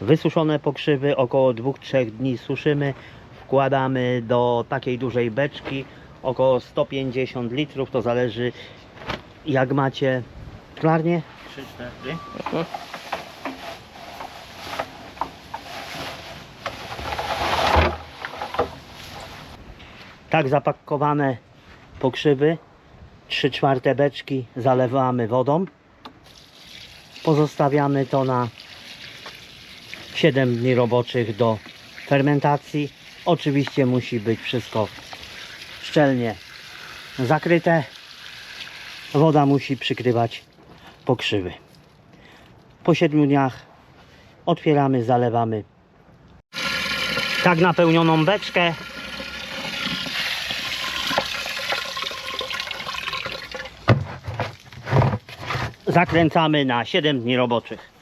Wysuszone pokrzywy około 2-3 dni suszymy. Wkładamy do takiej dużej beczki około 150 litrów. To zależy jak macie szklarnię. 3-4. Tak zapakowane pokrzywy 3 czwarte beczki zalewamy wodą. Pozostawiamy to na 7 dni roboczych do fermentacji. Oczywiście musi być wszystko szczelnie zakryte. Woda musi przykrywać pokrzywy. Po 7 dniach otwieramy, zalewamy. Tak napełnioną beczkę zakręcamy na 7 dni roboczych.